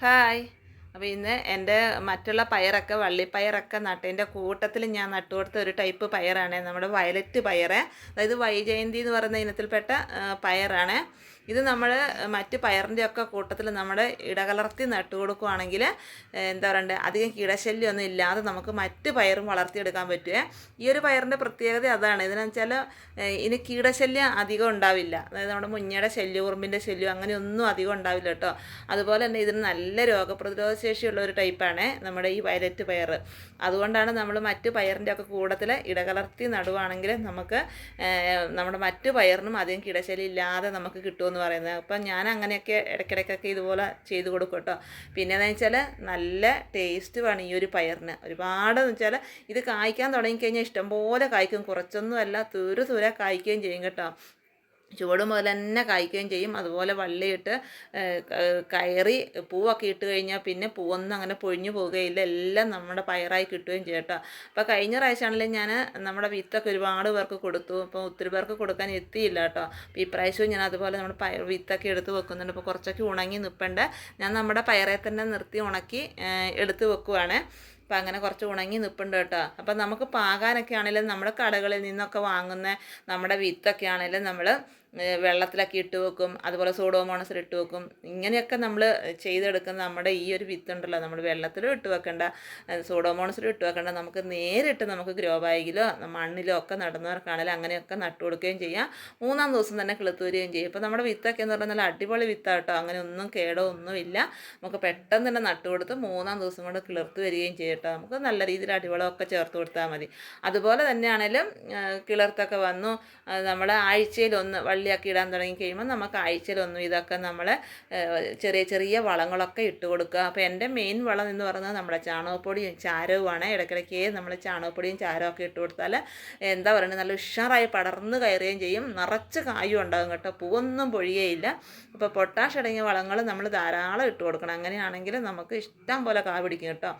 Hi. അപ്പോൾ ഇന്ന് എന്റെ മറ്റുള്ള പയറൊക്കെ വള്ളിപ്പയറൊക്കെ നട്ടതിന്റെ കൂട്ടത്തിൽ ഞാൻ നട്ടുകൊടുത്ത ഒരു ടൈപ്പ് പയറാണ്. നമ്മുടെ വയലറ്റ് പയറ്. അതായത് വൈജയന്തി എന്ന് പറയുന്ന ഇനത്തിൽപ്പെട്ട പയറാണ്. ഇത് നമ്മൾ മറ്റ് പയറിന്റെ ഒക്കെ കൂട്ടത്തിൽ നമ്മൾ ഇടകലർത്തി നട്ടു കൊടുക്കുകയാണെങ്കിൽ എന്താ പറയണ്ടേ അധികം കീടശല്യമൊന്നും ഇല്ലാതെ നമുക്ക് മറ്റ് പയറും വളർത്തിയെടുക്കാൻ പറ്റുമേ ഈ ഒരു പയറിന്റെ പ്രത്യേകത അതാണ്. ഇതിനെന്ന് വെച്ചാൽ ഇനി കീടശല്യം അധികം ഉണ്ടാവില്ല. അതായത് നമ്മുടെ മുഞ്ഞയുടെ ശല്യം ഉറുമ്പിന്റെ ശല്യം അങ്ങനെയൊന്നും അധികം ഉണ്ടാവില്ല കേട്ടോ. അതുപോലെ തന്നെ ഇതിന് നല്ല രോഗപ്രതിരോധ ശേഷിയുള്ള ഒരു ടൈപ്പാണ് നമ്മുടെ ഈ വയലറ്റ് പയർ അതുകൊണ്ടാണ് നമ്മൾ മറ്റ് പയറിന്റെ ഒക്കെ കൂടത്തിൽ ഇടകലർത്തി നടുവാണെങ്കിൽ നമുക്ക് നമ്മുടെ മറ്റ് പയറിനും അധികം കീടശല്യം ഇല്ലാതെ നമുക്ക് കിട്ടുമെന്ന് പറയുന്നത്. അപ്പം ഞാൻ അങ്ങനെയൊക്കെ ഇടയ്ക്കിടയ്ക്കൊക്കെ ഇതുപോലെ ചെയ്ത് കൊടുക്കും കേട്ടോ. പിന്നെയെന്ന് വെച്ചാൽ നല്ല ടേസ്റ്റ് വേണം ഈ ഒരു പയറിന്. ഒരുപാട് എന്ന് വെച്ചാൽ ഇത് കായ്ക്കാൻ തുടങ്ങിക്കഴിഞ്ഞാൽ ഇഷ്ടംപോലെ കായ്ക്കും. കുറച്ചൊന്നുമല്ല തുരു തുര കായ്ക്കുകയും ചെയ്യും കേട്ടോ. ചുവട് മുതൽ തന്നെ കായ്ക്കുകയും ചെയ്യും. അതുപോലെ വള്ളിയിട്ട് കയറി പൂവൊക്കെ ഇട്ട് കഴിഞ്ഞാൽ പിന്നെ പൂവൊന്നും അങ്ങനെ പൊഴിഞ്ഞു പോവുകയില്ല. എല്ലാം നമ്മുടെ പയറായി കിട്ടുകയും ചെയ്യട്ടോ അപ്പോൾ കഴിഞ്ഞ പ്രാവശ്യമാണെങ്കിലും ഞാൻ നമ്മുടെ വിത്തൊക്കെ ഒരുപാട് പേർക്ക് കൊടുത്തു. അപ്പോൾ ഒത്തിരി പേർക്ക് കൊടുക്കാൻ എത്തിയില്ല കേട്ടോ. അപ്പോൾ ഈ പ്രാവശ്യവും ഞാൻ അതുപോലെ നമ്മുടെ പയർ വിത്തൊക്കെ എടുത്ത് വെക്കുന്നുണ്ട്. അപ്പോൾ കുറച്ചൊക്കെ ഉണങ്ങി നിൽപ്പണ്ട് ഞാൻ നമ്മുടെ പയറെ തന്നെ നിർത്തി ഉണക്കി എടുത്ത് വെക്കുവാണ്. അപ്പം അങ്ങനെ കുറച്ച് ഉണങ്ങി നിൽപ്പുണ്ട് കേട്ടോ. അപ്പം നമുക്ക് പാകാനൊക്കെ ആണെങ്കിലും നമ്മുടെ കടകളിൽ നിന്നൊക്കെ വാങ്ങുന്ന നമ്മുടെ വിത്തൊക്കെ ആണെങ്കിലും നമ്മൾ വെള്ളത്തിലൊക്കെ ഇട്ട് വെക്കും അതുപോലെ സോഡോമോണസിൽ ഇട്ട് വെക്കും. ഇങ്ങനെയൊക്കെ നമ്മൾ ചെയ്തെടുക്കുന്ന നമ്മുടെ ഈ ഒരു വിത്തുണ്ടല്ലോ നമ്മൾ വെള്ളത്തിലും ഇട്ട് വെക്കേണ്ട സോഡോമോണസിലും ഇട്ട് വെക്കേണ്ട. നമുക്ക് നേരിട്ട് നമുക്ക് ഗ്രോ ബാഗിലോ മണ്ണിലോ ഒക്കെ നടുന്നവർക്കാണെങ്കിലും അങ്ങനെയൊക്കെ നട്ടു കൊടുക്കുകയും ചെയ്യാം. മൂന്നാം ദിവസം തന്നെ കിളുത്ത് വരികയും ചെയ്യും. ഇപ്പോൾ നമ്മുടെ വിത്തൊക്കെ എന്ന് പറഞ്ഞാൽ അടിപൊളി വിത്താട്ടോ അങ്ങനെ ഒന്നും കേടോ ഒന്നുമില്ല നമുക്ക് പെട്ടെന്ന് തന്നെ നട്ടു കൊടുത്ത് മൂന്നാം ദിവസം കൊണ്ട് കിളിർത്ത് വരികയും ചെയ്യട്ടോ നമുക്ക് നല്ല രീതിയിൽ അടിവളമൊക്കെ ചേർത്ത് കൊടുത്താൽ മതി. അതുപോലെ തന്നെയാണെങ്കിലും കിളിർത്തൊക്കെ വന്നു. നമ്മൾ ആഴ്ചയിൽ ഒന്ന് വള്ളിയൊക്കെ ഇടാൻ തുടങ്ങി കഴിയുമ്പോൾ നമുക്ക് ആഴ്ചയിലൊന്നും ഇതൊക്കെ നമ്മൾ ചെറിയ ചെറിയ വളങ്ങളൊക്കെ ഇട്ട് കൊടുക്കുക. അപ്പോൾ എന്റെ മെയിൻ വളം എന്ന് പറയുന്നത് നമ്മുടെ ചാണകപ്പൊടിയും ചാരവുമാണ്. ഇടയ്ക്കിടയ്ക്ക് നമ്മൾ ചാണകപ്പൊടിയും ചാരവും ഒക്കെ ഇട്ട് കൊടുത്താൽ എന്താ പറയുക നല്ല ഉഷാറായി പടർന്ന് കയറുകയും ചെയ്യും. നിറച്ച് കായും ഉണ്ടാകും കേട്ടോ. പൂവൊന്നും പൊഴിയേയില്ല. അപ്പോൾ പൊട്ടാഷ് അടങ്ങിയ വളങ്ങൾ നമ്മൾ ധാരാളം ഇട്ട് കൊടുക്കണം. അങ്ങനെയാണെങ്കിൽ നമുക്ക് ഇഷ്ടം പോലെ കാ പിടിക്കും കേട്ടോ.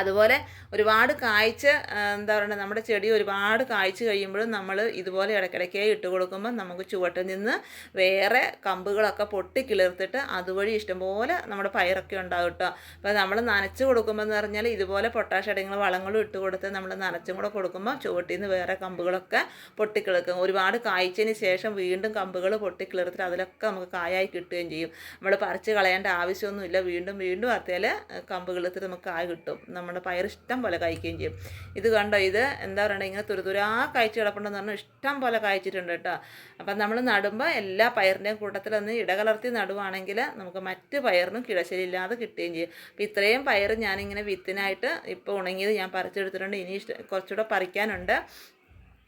അതുപോലെ ഒരുപാട് കായ്ച്ച് എന്താ പറയുക നമ്മുടെ ചെടി ഒരുപാട് കായ്ച്ച് കഴിയുമ്പോഴും നമ്മൾ ഇതുപോലെ ഇടയ്ക്കിടയ്ക്ക് ഇട്ട് കൊടുക്കുമ്പോൾ നമുക്ക് ചുവട്ടിൽ നിന്ന് വേറെ കമ്പുകളൊക്കെ പൊട്ടി കിളിർത്തിട്ട് അതുവഴി ഇഷ്ടംപോലെ നമ്മുടെ പയറൊക്കെ ഉണ്ടാകും കേട്ടോ അപ്പോൾ നമ്മൾ നനച്ച് കൊടുക്കുമ്പോൾ എന്ന് പറഞ്ഞാൽ ഇതുപോലെ പൊട്ടാഷ് അടങ്ങിയ വളങ്ങളും ഇട്ട് കൊടുത്ത് നമ്മൾ നനച്ചും കൂടെ കൊടുക്കുമ്പോൾ ചുവട്ടിൽ നിന്ന് വേറെ കമ്പുകളൊക്കെ പൊട്ടിക്കിളിർക്കും ഒരുപാട് കായ്ച്ചതിന് ശേഷം വീണ്ടും കമ്പുകൾ പൊട്ടിക്കിളിർത്തിട്ട് അതിലൊക്കെ നമുക്ക് കായായി കിട്ടുകയും ചെയ്യും. നമ്മൾ പറിച്ച് കളയേണ്ട ആവശ്യമൊന്നുമില്ല. വീണ്ടും വീണ്ടും അർത്തിയാൽ കമ്പ് കിളിർത്തിട്ട് നമുക്ക് കായ കിട്ടും. നമ്മുടെ പയർ ഇഷ്ടം പോലെ കായ്ക്കുകയും ചെയ്യും. ഇത് കണ്ടോ? ഇത് എന്താ പറയുക ഇങ്ങനെ തുരുതുരാ കായ്ച്ച് കിടപ്പുണ്ടെന്ന് പറഞ്ഞാൽ ഇഷ്ടം പോലെ കഴിച്ചിട്ടുണ്ട് കേട്ടോ. അപ്പം നമ്മൾ നടുമ്പോൾ എല്ലാ പയറിന്റെയും കൂട്ടത്തിലൊന്ന് ഇടകലർത്തി നടുവാണെങ്കിൽ നമുക്ക് മറ്റ് പയറിനും കിടശലില്ലാതെ കിട്ടുകയും ചെയ്യും. അപ്പം ഇത്രയും പയർ ഞാനിങ്ങനെ വിത്തിനായിട്ട് ഇപ്പോൾ ഉണങ്ങിയത് ഞാൻ പറിച്ചെടുത്തിട്ടുണ്ട്. ഇനി കുറച്ചുകൂടെ പറിക്കാനുണ്ട്.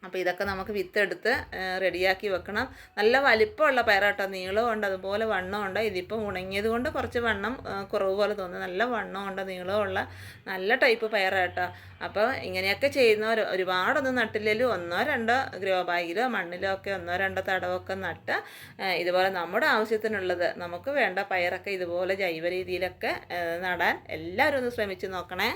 അപ്പോൾ ഇതൊക്കെ നമുക്ക് വിത്തെടുത്ത് റെഡിയാക്കി വെക്കണം. നല്ല വലിപ്പമുള്ള പയറാട്ടോ നീളമുണ്ട് അതുപോലെ വണ്ണമുണ്ട് ഇതിപ്പം ഉണങ്ങിയത് കൊണ്ട് കുറച്ച് വണ്ണം കുറവ് പോലെ തോന്നുന്നു. നല്ല വണ്ണമുണ്ട് നീളമുള്ള നല്ല ടൈപ്പ് പയറാട്ടോ അപ്പോൾ ഇങ്ങനെയൊക്കെ ചെയ്യുന്നവർ ഒരുപാടൊന്നും നട്ടില്ലെങ്കിലും ഒന്നോ രണ്ടോ ഗ്രോ ബാഗിലോ മണ്ണിലോ ഒക്കെ ഒന്നോ രണ്ടോ തടവൊക്കെ നട്ട് ഇതുപോലെ നമ്മുടെ ആവശ്യത്തിനുള്ളത് നമുക്ക് വേണ്ട പയറൊക്കെ ഇതുപോലെ ജൈവ രീതിയിലൊക്കെ നടാൻ എല്ലാവരും ഒന്ന് ശ്രമിച്ചു നോക്കണേ.